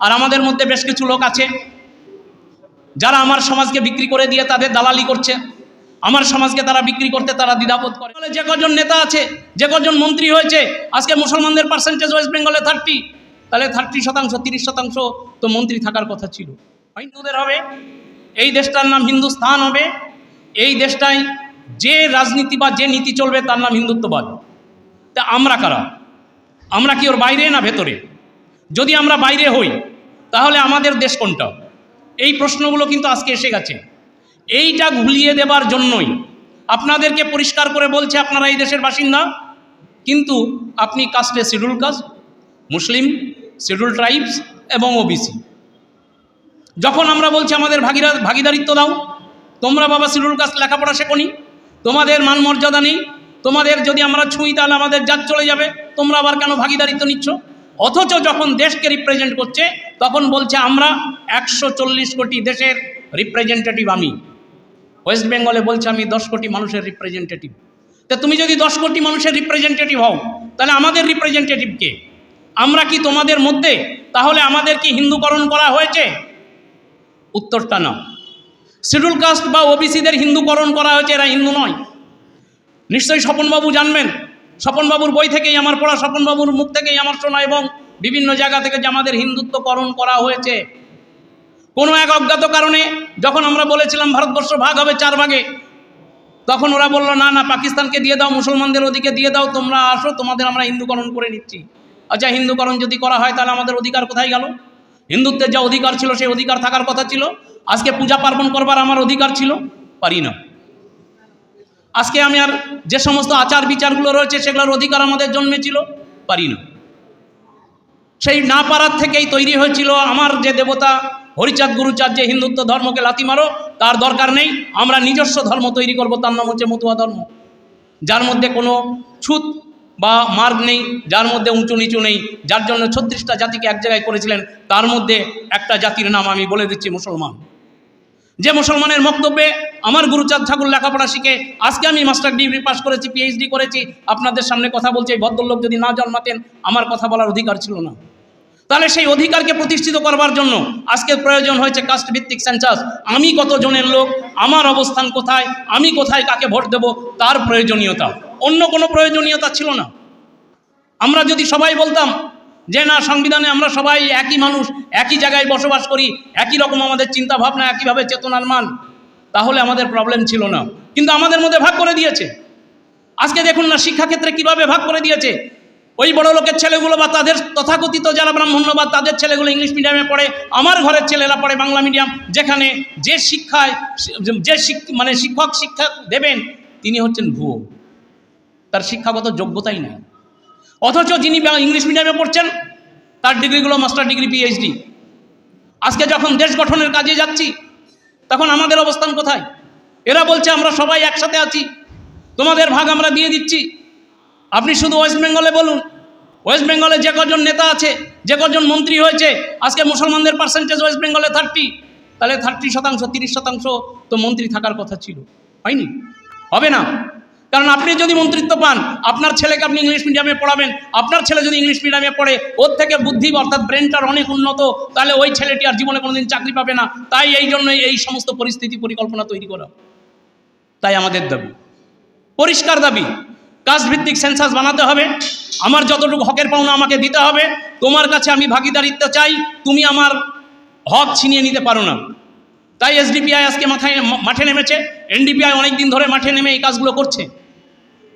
আর আমাদের মধ্যে বেশ কিছু লোক আছে যারা আমার সমাজকে বিক্রি করে দিয়ে তাদের দালালি করছে। আমার সমাজকে তারা বিক্রি করতে তারা দ্বিধাবোধ করে। ফলে যে কজন নেতা আছে, যে কজন মন্ত্রী হয়েছে, আজকে মুসলমানদের পার্সেন্টেজ ওয়েস্ট বেঙ্গলে থার্টি তাহলে থার্টি শতাংশ, তিরিশ শতাংশ তো মন্ত্রী থাকার কথা ছিল। হিন্দুদের হবে, এই দেশটার নাম হিন্দুস্থান হবে, এই দেশটায় যে রাজনীতি বা যে নীতি চলবে তার নাম হিন্দুত্ববাদ। তা আমরা কারা? আমরা কি ওর বাইরে না ভেতরে? যদি আমরা বাইরে হই, তাহলে আমাদের দেশ কোনটা? এই প্রশ্নগুলো কিন্তু আজকে এসে গেছে। এইটা ভুলিয়ে দেবার জন্যই আপনাদেরকে পরিষ্কার করে বলছে আপনারা এই দেশের বাসিন্দা। কিন্তু আপনি কাস্টে schedule caste Muslim schedule tribes এবং ওবিসি যখন আমরা বলছি আমাদের ভাগিরা ভাগিদারিত্ব দাও, তোমরা বাবা শিডিউল কাস্ট লেখাপড়া শেখনি, তোমাদের মান মর্যাদা নেই, তোমাদের যদি আমরা ছুঁই তাহলে আমাদের জাত চলে যাবে, তোমরা আবার কেন ভাগিদারিত্ব নিচ্ছ? অথচ যখন দেশকে রিপ্রেজেন্ট করছে, তখন বলছে, আমরা একশো চল্লিশ কোটি দেশের রিপ্রেজেন্টেটিভ আমি। ওয়েস্ট বেঙ্গলে বলছে, আমি দশ কোটি মানুষের রিপ্রেজেন্টেটিভ তা তুমি যদি দশ কোটি মানুষের রিপ্রেজেন্টেটিভ হও, তাহলে আমাদের রিপ্রেজেন্টেটিভ কে? আমরা কি তোমাদের মধ্যে? তাহলে আমাদের কি হিন্দুকরণ করা হয়েছে? উত্তরটা না। শিডিউল কাস্ট বা ওবিসিদের হিন্দুকরণ করা হয়েছে এরা হিন্দু নয়। নিশ্চয়ই স্বপনবাবু জানবেন স্বপনবাবুর বই থেকেই, আমার পড়া স্বপনবাবুর মুখ থেকেই, আমার শোনা এবং বিভিন্ন জায়গা থেকে যে আমাদের হিন্দুত্বকরণ করা হয়েছে। কোনো এক অজ্ঞাত কারণে যখন আমরা বলেছিলাম ভারতবর্ষ ভাগ হবে চার ভাগে, তখন ওরা বলল, না না, পাকিস্তানকে দিয়ে দাও, মুসলমানদের ওদিকে দিয়ে দাও, তোমরা আসো, তোমাদের আমরা হিন্দুকরণ করে নিচ্ছি। আচ্ছা হিন্দুকরণ যদি করা হয়, তাহলে আমাদের অধিকার কোথায় গেল? হিন্দুত্বের যা অধিকার ছিল, সেই অধিকার থাকার কথা ছিল। আজকে পূজা পার্বণ করবার আমার অধিকার ছিল? পারি না। আজকে আমি আর যে সমস্ত আচার বিচারগুলো রয়েছে, সেগুলোর অধিকার আমাদের জন্মেছিল, পারি না। সেই না পারার থেকেই তৈরি হয়েছিল আমার যে দেবতা হরিচাঁদ গুরুচাঁদ, যে হিন্দুত্ব ধর্মকে লাতি মারো, তার দরকার নেই, আমরা নিজস্ব ধর্ম তৈরি করব, তার নাম হচ্ছে মতুয়া ধর্ম। যার মধ্যে কোনো ছুত বা মার্গ নেই, যার মধ্যে উঁচু নিচু নেই, যার জন্য ছত্রিশটা জাতিকে এক জায়গায় করেছিলেন, তার মধ্যে একটা জাতির নাম আমি বলে দিচ্ছি মুসলমান। যে মুসলমানের বক্তব্যে আমার গুরুচাঁদ ঠাকুর লেখাপড়া শিখে আজকে আমি মাস্টার ডিগ্রি পাশ করেছি পিএইচডি করেছি, আপনাদের সামনে কথা বলছি, এই ভদ্রলোক যদি না জন্মাতেন আমার কথা বলার অধিকার ছিল না। তাহলে সেই অধিকারকে প্রতিষ্ঠিত করবার জন্য আজকে প্রয়োজন হয়েছে কাস্ট ভিত্তিক সেন্সাস আমি কত জনের লোক? আমার অবস্থান কোথায়? আমি কোথায় কাকে ভোট দেব? তার প্রয়োজনীয়তা। অন্য কোনো প্রয়োজনীয়তা ছিল না। আমরা যদি সবাই বলতাম যে না, সংবিধানে আমরা সবাই একই মানুষ, একই জায়গায় বসবাস করি, একই রকম আমাদের চিন্তা ভাবনা একইভাবে চেতনার মান, তাহলে আমাদের প্রবলেম ছিল না। কিন্তু আমাদের মধ্যে ভাগ করে দিয়েছে। আজকে দেখুন না, শিক্ষাক্ষেত্রে কীভাবে ভাগ করে দিয়েছে? ওই বড় লোকের ছেলেগুলো বা তাদের তথাকথিত যারা ব্রাহ্মণ্য বা তাদের ছেলেগুলো ইংলিশ মিডিয়ামে পড়ে, আমার ঘরের ছেলেরা পড়ে বাংলা মিডিয়াম যেখানে যে শিক্ষায়, যে মানে শিক্ষক শিক্ষা দেবেন, তিনি হচ্ছেন ভুয়ো। তার শিক্ষাগত যোগ্যতাই নেই। অথচ যিনি ইংলিশ মিডিয়ামে পড়ছেন, তার ডিগ্রিগুলো মাস্টার ডিগ্রি পিএইচডি আজকে যখন দেশ গঠনের কাজে যাচ্ছি, তখন আমাদের অবস্থান কোথায়? এরা বলছে, আমরা সবাই একসাথে আছি। তোমাদের ভাগ আমরা দিয়ে দিচ্ছি। আপনি শুধু ওয়েস্ট বেঙ্গলে বলুন। ওয়েস্ট বেঙ্গলে যে কজন নেতা আছে, যে কজন মন্ত্রী হয়েছে, আজকে মুসলমানদের পার্সেন্টেজ ওয়েস্ট বেঙ্গলে থার্টি তাহলে থার্টি শতাংশ, তিরিশ শতাংশ তো মন্ত্রী থাকার কথা ছিল। হয়নি? হবে না। কারণ আপনি যদি মন্ত্রিত্ব পান, আপনার ছেলেকে আপনি ইংলিশ মিডিয়ামে পড়াবেন, আপনার ছেলে যদি ইংলিশ মিডিয়ামে পড়ে, ওর থেকে বুদ্ধি অর্থাৎ ব্রেনটার অনেক উন্নত, তাহলে ওই ছেলেটি আর জীবনে কোনোদিন চাকরি পাবে না। তাই এই জন্যই এই সমস্ত পরিস্থিতি পরিকল্পনা তৈরি করা। তাই আমাদের দাবি। পরিষ্কার দাবি। কাস্ট ভিত্তিক সেন্সাস বানাতে হবে। আমার যতটুকু হকের পাওনা আমাকে দিতে হবে। তোমার কাছে আমি ভাগিদারিত্ব চাই। তুমি আমার হক ছিনিয়ে নিতে পারো না। তাই এসডিপিআই আজকে মাথায়, মাঠে নেমেছে। এনডিপিআই অনেক দিন ধরে মাঠে নেমে এই কাজগুলো করছে।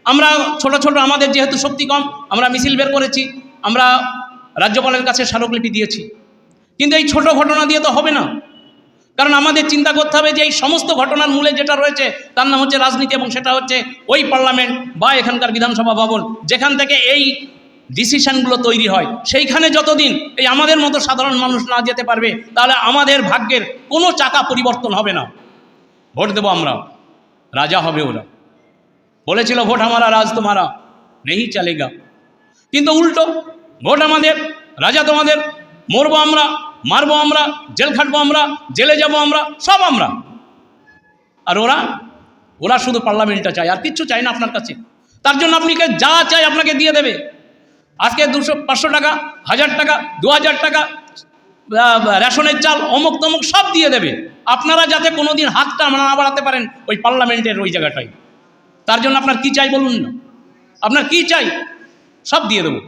আমরা ছোট ছোট, আমাদের যেহেতু শক্তি কম, আমরা মিছিল বের করেছি, আমরা রাজ্যপালের কাছে স্মারকলিপি দিয়েছি। কিন্তু এই ছোট ঘটনা দিয়ে তো হবে না। কারণ আমাদের চিন্তা করতে হবে যে এই সমস্ত ঘটনার মূলে যেটা রয়েছে, তার নাম হচ্ছে রাজনীতি এবং সেটা হচ্ছে ওই পার্লামেন্ট বা এখানকার বিধানসভা ভবন, যেখান থেকে এই ডিসিশনগুলো তৈরি হয়। সেইখানে যতদিন এই আমাদের মতো সাধারণ মানুষ না যেতে পারবে, তাহলে আমাদের ভাগ্যের কোনো চাকা পরিবর্তন হবে না। ভোট দেবো আমরা। রাজা হবে ওরা। বলেছিল, ভোট আমারা রাজ তোমারা নেই, চলেগা। কিন্তু উল্টো, ভোট আমাদের, রাজা তোমাদের, মরবো আমরা, মারবো আমরা, জেল খাটবো আমরা, জেলে যাব আমরা, সব আমরা। আর ওরা ওরা শুধু পার্লামেন্টটা চায়, আর কিচ্ছু চায় না আপনার কাছে। তার জন্য আপনাকে যা চাই আপনাকে দিয়ে দেবে। আজকে দুশো, পাঁচশো টাকা, হাজার টাকা, দু হাজার টাকা রেশনের চাল, অমুক তমুক সব দিয়ে দেবে। আপনারা যাতে কোনোদিন হাতটা না বাড়াতে পারেন ওই পার্লামেন্টের ওই জায়গাটায়। তার জন্য আপনার কি চাই বলুন না। আপনার কি চাই, সব দিয়ে দেবো।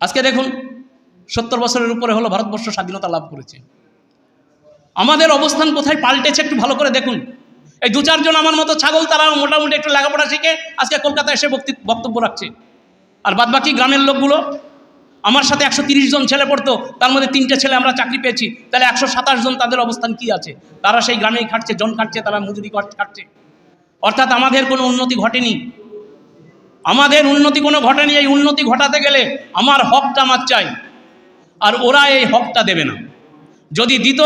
আজকে দেখুন, সত্তর বছরের উপরে হলো ভারতবর্ষ স্বাধীনতা লাভ করেছে। আমাদের অবস্থান কোথায় পাল্টেছে একটু ভালো করে দেখুন। এই দু চারজন আমার মতো ছাগল তারা মোটামুটি একটু লেখাপড়া শিখে আজকে কলকাতায় এসে বক্তি- বক্তব্য রাখছে। আর বাদবাকি গ্রামের লোকগুলো, আমার সাথে একশো জন ছেলে পড়তো, তার মধ্যে তিনটে ছেলে আমরা চাকরি পেয়েছি, তাহলে একশো সাতাশ জন তাদের অবস্থান কি আছে? তারা সেই গ্রামেই খাটছে, জন খাটছে, তারা মজুরি খাটছে। অর্থাৎ আমাদের কোনো উন্নতি ঘটেনি। আমাদের উন্নতি কোনো ঘটেনি, এই উন্নতি ঘটাতে গেলে আমার হকটা আমার চাই। আর ওরা এই হকটা দেবে না। যদি দিত,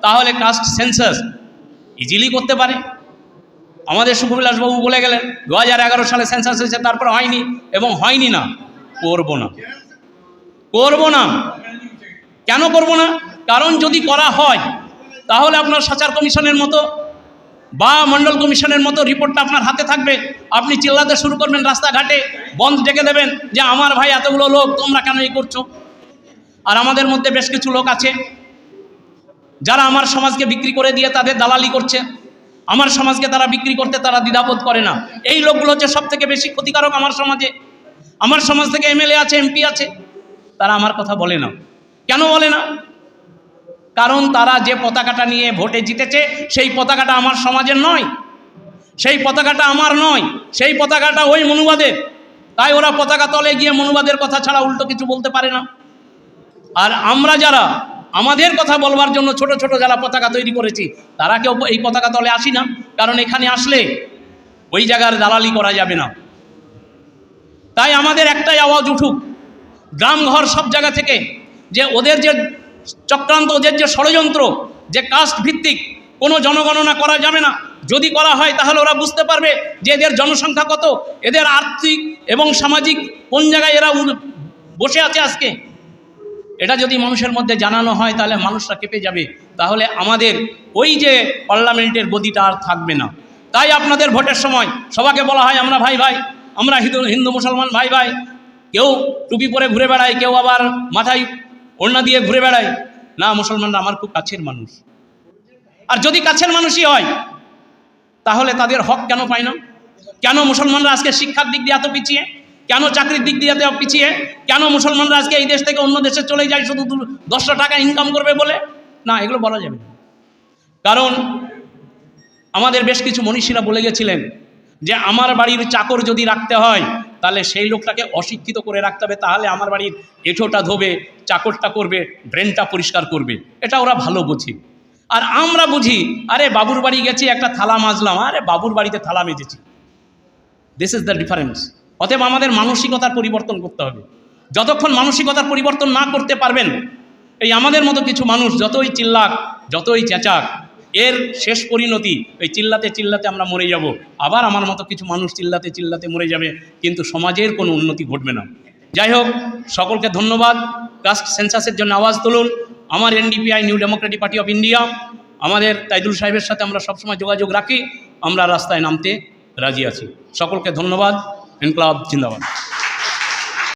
তাহলে কাস্ট সেন্সাস ইজিলি করতে পারে। আমাদের সুখবিলাসবাবু বলে গেলেন, দু হাজার এগারো সালে সেন্সাস হয়েছে, তারপর হয়নি, এবং হয়নি না, করব না। করব না। কেন করব না? কারণ যদি করা হয়, তাহলে আপনার সাচার কমিশনের মতো বা মন্ডল কমিশনের মতো রিপোর্টটা আপনার হাতে থাকবে, আপনি চিল্লাতে শুরু করবেন রাস্তাঘাটে, বন্ধ ডেকে দেবেন যে আমার ভাই এতগুলো লোক, তোমরা কেন এই করছ? আর আমাদের মধ্যে বেশ কিছু লোক আছে, যারা আমার সমাজকে বিক্রি করে দিয়ে তাদের দালালি করছে। আমার সমাজকে তারা বিক্রি করতে তারা দ্বিধাবোধ করে না। এই লোকগুলো হচ্ছে সব থেকে বেশি ক্ষতিকারক আমার সমাজে। আমার সমাজ থেকে এমএলএ আছে, এমপি আছে, তারা আমার কথা বলে না। কেন বলে না? কারণ তারা যে পতাকাটা নিয়ে ভোটে জিতেছে, সেই পতাকাটা আমার সমাজের নয়। সেই পতাকাটা আমার নয়। সেই পতাকাটা ওই মনুবাদের। তাই ওরা পতাকা তলে গিয়ে মনুবাদের কথা ছাড়া উল্টো কিছু বলতে পারে না। আর আমরা যারা, আমাদের কথা বলবার জন্য ছোট ছোট যারা পতাকা তৈরি করেছি, তারা কেউ এই পতাকা তলে আসি না। কারণ এখানে আসলে ওই জায়গার দালালি করা যাবে না। তাই আমাদের একটাই আওয়াজ উঠুক গ্রাম ঘর সব জায়গা থেকে, যে ওদের যে চক্রান্ত ওদের যে ষড়যন্ত্র, যে কাস্ট ভিত্তিক, কোনো জনগণনা করা যাবে না। যদি করা হয়, তাহলে ওরা বুঝতে পারবে যে এদের জনসংখ্যা কত, এদের আর্থিক এবং সামাজিক কোন জায়গায় এরা বসে আছে আজকে। এটা যদি মানুষের মধ্যে জানানো হয়, তাহলে মানুষরা কেঁপে যাবে। তাহলে আমাদের ওই যে পার্লামেন্টের গদিটা আর থাকবে না। তাই আপনাদের ভোটের সময় সবাকে বলা হয়, আমরা ভাই ভাই, আমরা হিন্দু হিন্দু, মুসলমান, ভাই ভাই। কেউ টুপি পরে ঘুরে বেড়ায়, কেউ আবার মাথায় ওড়না দিয়ে ঘুরে বেড়ায়। না, মুসলমানরা আমার খুব কাছের মানুষ। আর যদি কাছের মানুষই হয়, তাহলে তাদের হক কেন পায় না? কেন মুসলমানরা আজকে শিক্ষার দিক দিয়ে এত পিছিয়ে? কেন চাকরির দিক দিয়ে এত পিছিয়ে? কেন মুসলমানরা আজকে এই দেশ থেকে অন্য দেশে চলে যায়, শুধু দশটা টাকা ইনকাম করবে বলে? না, এগুলো বলা যাবে না। কারণ আমাদের বেশ কিছু মনীষীরা বলে গেছিলেন যে, আমার বাড়ির চাকর যদি রাখতে হয় তাহলে সেই লোকটাকে অশিক্ষিত করে রাখতে হবে, তাহলে আমার বাড়ির এঁঠোটা ধোবে, চাকরটা করবে, ব্রেনটা পরিষ্কার করবে। এটা ওরা ভালো বুঝি। আর আমরা বুঝি, আরে বাবুর বাড়ি গেছি, একটা থালা মাজলাম, আরে বাবুর বাড়িতে থালা মেজেছি। দিস ইজ দ্য ডিফারেন্স অতএব আমাদের মানসিকতার পরিবর্তন করতে হবে। যতক্ষণ মানসিকতার পরিবর্তন না করতে পারবেন, এই আমাদের মতো কিছু মানুষ যতই চিল্লাক, যতই চেঁচাক এর শেষ পরিণতি ওই চিল্লাতে চিল্লাতে আমরা মরে যাব। আবার আমার মতো কিছু মানুষ চিল্লাতে চিল্লাতে মরে যাবে, কিন্তু সমাজের কোনো উন্নতি ঘটবে না। যাই হোক, সকলকে ধন্যবাদ। কাস্ট সেন্সাসের জন্য আওয়াজ তুলুন। আমার NDPI New Democratic Party of India আমাদের তাইদুল সাহেবের সাথে আমরা সবসময় যোগাযোগ রাখি। আমরা রাস্তায় নামতে রাজি আছি। সকলকে ধন্যবাদ। ইনকলাব জিন্দাবাদ।